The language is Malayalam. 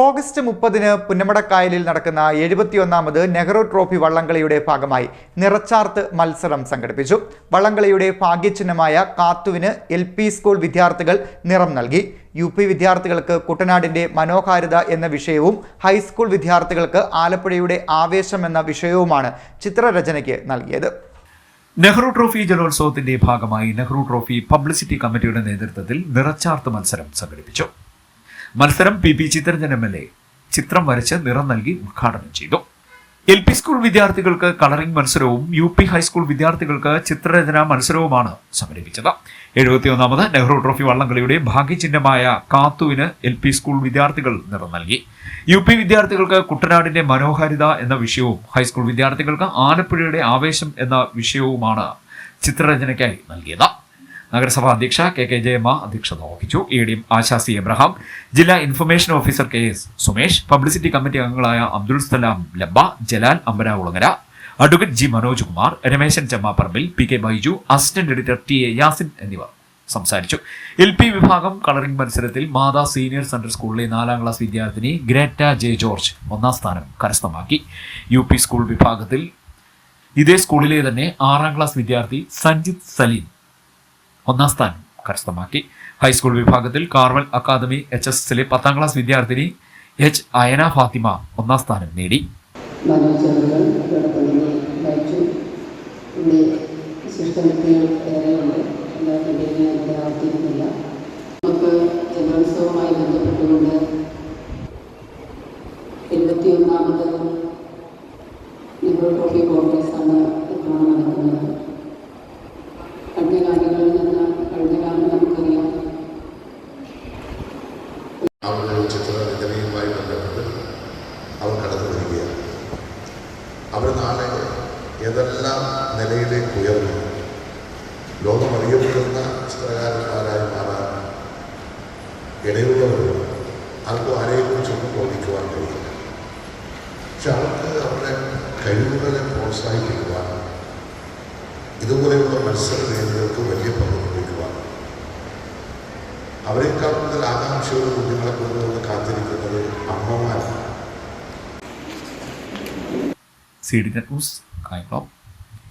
ഓഗസ്റ്റ് മുപ്പതിന് പുന്നമടക്കായലിൽ നടക്കുന്ന എഴുപത്തിയൊന്നാമത് നെഹ്റു ട്രോഫി വള്ളംകളിയുടെ ഭാഗമായി നിറച്ചാർത്ത് മത്സരം സംഘടിപ്പിച്ചു. വള്ളംകളിയുടെ ഭാഗ്യചിഹ്നമായ കാത്തുവിന് എൽ സ്കൂൾ വിദ്യാർത്ഥികൾ നിറം നൽകി. യു വിദ്യാർത്ഥികൾക്ക് കുട്ടനാടിന്റെ മനോഹാരിത എന്ന വിഷയവും ഹൈസ്കൂൾ വിദ്യാർത്ഥികൾക്ക് ആലപ്പുഴയുടെ ആവേശം എന്ന വിഷയവുമാണ് ചിത്രരചനയ്ക്ക് നൽകിയത്. നെഹ്റു ട്രോഫി ജലോത്സവത്തിന്റെ ഭാഗമായി നെഹ്റു ട്രോഫി പബ്ലിസിറ്റി കമ്മിറ്റിയുടെ നേതൃത്വത്തിൽ നിറച്ചാർത്ത് മത്സരം സംഘടിപ്പിച്ചു. മത്സരം P P Chitharanjan M L A ചിത്രം വരച്ച് നിറം നൽകി ഉദ്ഘാടനം ചെയ്തു. എൽ പി സ്കൂൾ വിദ്യാർത്ഥികൾക്ക് കളറിംഗ് മത്സരവും യു പി ഹൈസ്കൂൾ വിദ്യാർത്ഥികൾക്ക് ചിത്രരചനാ മത്സരവുമാണ് സംഘടിപ്പിച്ചത്. എഴുപത്തിയൊന്നാമത് നെഹ്റു ട്രോഫി വള്ളംകളിയുടെ ഭാഗ്യചിഹ്നമായ കാത്തുവിന് എൽ പി സ്കൂൾ വിദ്യാർത്ഥികൾ നിറം നൽകി. യു പി വിദ്യാർത്ഥികൾക്ക് കുട്ടനാടിന്റെ മനോഹാരിത എന്ന വിഷയവും ഹൈസ്കൂൾ വിദ്യാർത്ഥികൾക്ക് ആലപ്പുഴയുടെ ആവേശം എന്ന വിഷയവുമാണ് ചിത്രരചനയ്ക്കായി നൽകിയത്. നഗരസഭാ അധ്യക്ഷ കെ കെ ജയമ്മ അധ്യക്ഷത വഹിച്ചു. എ ഡി ആശാസി എബ്രഹാം ജില്ലാ information officer K S Sumesh publicity committee അംഗങ്ങളായ Abdul Salam Labba Jalal Ambarakulangara advocate G Manoj Kumar Rameshan Chemmapparambil P K Baiju assistant editor T A Yasin എന്നിവർ സംസാരിച്ചു. എൽ പി വിഭാഗം കളറിംഗ് മത്സരത്തിൽ മാതാ സീനിയർ സെൻട്രൽ സ്കൂളിലെ നാലാം ക്ലാസ് വിദ്യാർത്ഥിനി ഗ്രേറ്റ ജെ ജോർജ് ഒന്നാം സ്ഥാനം കരസ്ഥമാക്കി. യു സ്കൂൾ വിഭാഗത്തിൽ ഇതേ സ്കൂളിലെ തന്നെ ആറാം ക്ലാസ് വിദ്യാർത്ഥി സഞ്ജിത് സലീം ഒന്നാം സ്ഥാനം കരസ്ഥമാക്കി. ഹൈസ്കൂൾ വിഭാഗത്തിൽ കാർമൽ അക്കാദമി എച്ച് എസ് എസിലെ പത്താം ക്ലാസ് വിദ്യാർത്ഥിനി എച്ച് അയന ഫാത്തിമ ഒന്നാം സ്ഥാനം നേടി. എഴുപത്തിയൊന്നാമത് നെഹ്റു ട്രോഫി കോൺഗ്രസ്സാണ് ഇപ്പോൾ നടക്കുന്നത്. അവരുടെ ചിത്രരചനയുമായി ബന്ധപ്പെട്ട് അവർ കടന്നു വരികയാണ് അവർ നാളെ ഏതെല്ലാം നിലയിലേക്ക് ഉയർന്നു ലോകം അറിയപ്പെടുന്ന ചിത്രകാരന്മാരായി മാറാൻ ഇടയുള്ളവരുണ്ട് ആർക്കും ആരെക്കുറിച്ചൊന്നും ബോധിക്കുവാൻ കഴിയില്ല. പക്ഷെ അവർക്ക് അവരുടെ കഴിവുകളെ പ്രോത്സാഹിപ്പിക്കുവാൻ ഇതുപോലെയുള്ള മത്സര വേദികൾക്ക് വലിയ പങ്ക് വഹിക്കുവാൻ അവരെക്കാൾ കൂടുതൽ ആകാംക്ഷയോട് കുഞ്ഞുങ്ങളെ കൊണ്ടുവന്ന് കാത്തിരിക്കുന്നത് അമ്മമാരാണ്. C D News Kayamkulam